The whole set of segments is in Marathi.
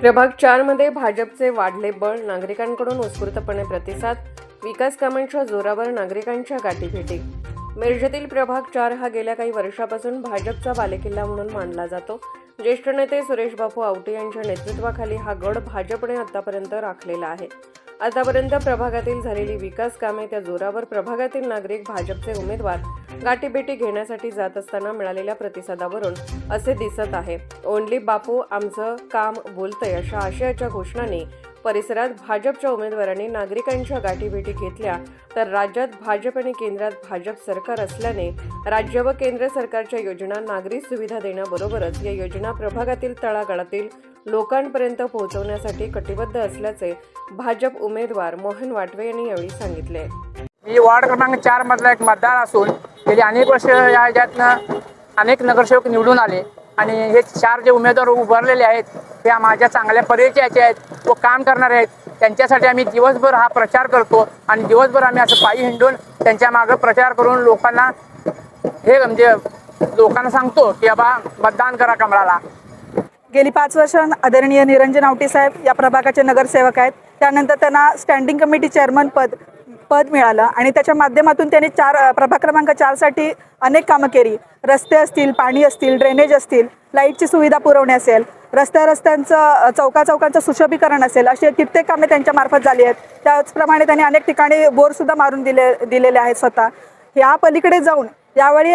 प्रभाग चारमध्ये भाजपचे वाढले बळ नागरिकांकडून उत्स्फूर्तपणे प्रतिसाद विकास कामांच्या जोरावर नागरिकांच्या गाठीभेटी मिरजेतील प्रभाग चार हा गेल्या काही वर्षापासून भाजपचा बालेकिल्ला म्हणून मानला जातो. ज्येष्ठ नेते सुरेश बापू आवटे यांच्या नेतृत्वाखाली हा गड भाजपने आतापर्यंत राखलेला आहे. आतापर्यंत प्रभागातील झालेली विकास कामे त्या जोरावर प्रभागातील नागरिक भाजपचे उमेदवार गाठीभेटी घेण्यासाठी जात असताना मिळालेल्या प्रतिसादावरून असे दिसत आहे. ओनली बापू आमचं काम बोलतंय अशा आशयाच्या घोषणांनी परिसरात भाजपच्या उमेदवारांनी नागरिकांच्या गाठीभेटी घेतल्या. तर राज्यात भाजप आणि केंद्रात भाजप सरकार असल्याने राज्य व केंद्र सरकारच्या योजना नागरी सुविधा देण्याबरोबरच या योजना प्रभागातील तळागाळातील लोकांपर्यंत पोहोचवण्यासाठी कटिबद्ध असल्याचे भाजप उमेदवार मोहन वाटवे यांनी यावेळी सांगितले. मी वार्ड क्रमांक चार मधला एक मतदार असून गेली अनेक वर्ष या ह्याच्यातनं अनेक नगरसेवक निवडून आले. आणि हे चार जे उमेदवार उभारलेले आहेत ते माझ्या चांगल्या परिचयाचे आहेत व काम करणारे आहेत त्यांच्यासाठी आम्ही दिवसभर हा प्रचार करतो आणि दिवसभर आम्ही असं पायी हिंडून त्यांच्या मागं प्रचार करून लोकांना हे म्हणजे लोकांना सांगतो की बाबा मतदान करा कमळाला. गेली पाच वर्ष आदरणीय निरंजन आवटे साहेब या प्रभागाचे नगरसेवक आहेत. त्यानंतर त्यांना स्टँडिंग कमिटी चेअरमन पद पद मिळालं आणि त्याच्या माध्यमातून त्यांनी चार प्रभाग क्रमांक चारसाठी अनेक कामं केली. रस्ते असतील पाणी असतील ड्रेनेज असतील लाईटची सुविधा पुरवणे असेल रस्त्या रस्त्यांचं चौकाचौकांचं चौका चौकांचं सुशोभीकरण असेल अशी कित्येक कामे त्यांच्या मार्फत झाली आहेत. त्याचप्रमाणे त्यांनी अनेक ठिकाणी बोरसुद्धा मारून दिले दिलेले आहेत स्वतः. ह्या पलीकडे जाऊन यावेळी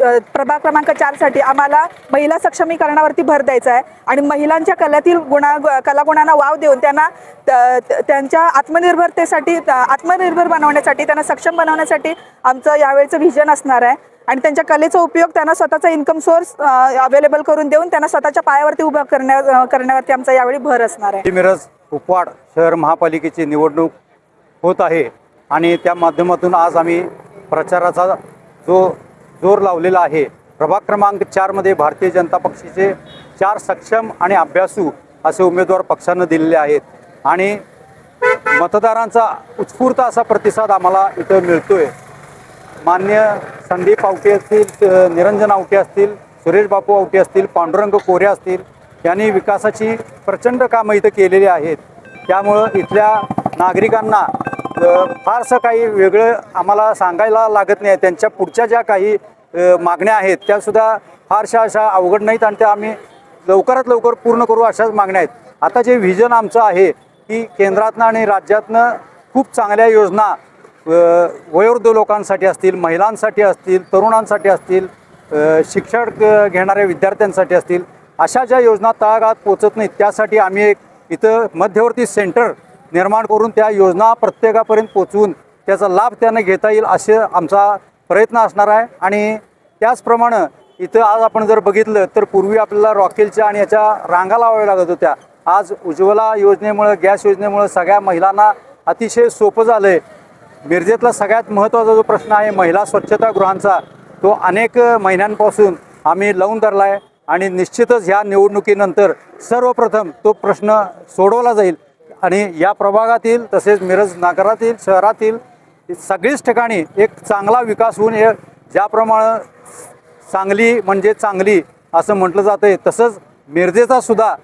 प्रभाग क्रमांक चारसाठी आम्हाला महिला सक्षमीकरणावरती भर द्यायचा आहे. आणि महिलांच्या कलातील गुणा कलागुणांना वाव देऊन त्यांना त- त्यांच्या आत्मनिर्भरतेसाठी आत्मनिर्भर बनवण्यासाठी त्यांना सक्षम बनवण्यासाठी आमचं यावेळचं व्हिजन असणार आहे. आणि त्यांच्या कलेचा उपयोग त्यांना स्वतःचा इन्कम सोर्स अवेलेबल करून देऊन त्यांना स्वतःच्या पायावरती उभं करण्या करण्यावरती आमचा यावेळी भर असणार आहे. मिरज उपवाड शहर महापालिकेची निवडणूक होत आहे. आणि त्या माध्यमातून आज आम्ही प्रचाराचा जो जोर लावलेला आहे. प्रभाग क्रमांक चारमध्ये भारतीय जनता पक्षाचे चार सक्षम आणि अभ्यासू असे उमेदवार पक्षानं दिलेले आहेत. आणि मतदारांचा उत्स्फूर्त असा प्रतिसाद आम्हाला इथं मिळतोय. मान्य संदीप आवटे असतील निरंजन आवटे असतील सुरेश बापू आवटे असतील पांडुरंग कोरे असतील यांनी विकासाची प्रचंड कामं इथं केलेली आहेत. त्यामुळं इथल्या नागरिकांना फारसं काही वेगळं आम्हाला सांगायला लागत नाही. त्यांच्या पुढच्या ज्या काही मागण्या आहेत त्यासुद्धा फारशा अशा अवघड नाहीत आणि त्या आम्ही लवकरात लवकर पूर्ण करू अशाच मागण्या आहेत. आता जे व्हिजन आमचं आहे की केंद्रातनं आणि राज्यातनं खूप चांगल्या योजना वयोवृद्ध लोकांसाठी असतील महिलांसाठी असतील तरुणांसाठी असतील शिक्षण घेणाऱ्या विद्यार्थ्यांसाठी असतील अशा ज्या योजना तळागाळात पोचत नाहीत त्यासाठी आम्ही एक इथं मध्यवर्ती सेंटर निर्माण करून त्या योजना प्रत्येकापर्यंत पोचवून त्याचा लाभ त्यांना घेता येईल असे आमचा प्रयत्न असणार आहे. आणि त्याचप्रमाणे इथं आज आपण जर बघितलं तर पूर्वी आपल्याला रॉकेलच्या आणि याच्या रांगा लावाव्या लागत होत्या. आज उज्ज्वला योजनेमुळं गॅस योजनेमुळं सगळ्या महिलांना अतिशय सोपं झालं आहे मिरजेतला सगळ्यात महत्त्वाचा जो प्रश्न आहे महिला स्वच्छतागृहांचा तो अनेक महिन्यांपासून आम्ही लावून धरला आहे आणि निश्चितच ह्या निवडणुकीनंतर सर्वप्रथम तो प्रश्न सोडवला जाईल. आणि या प्रभागातील तसेच मिरज नगरातील शहरातील सगळीच ठिकाणी एक चांगला विकास होऊन हे ज्याप्रमाणे चांगली म्हणजे चांगली असं म्हटलं जातं आहे तसंच मिरजेचा सुद्धा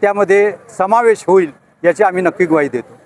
त्यामध्ये समावेश होईल याची आम्ही नक्की ग्वाही देतो.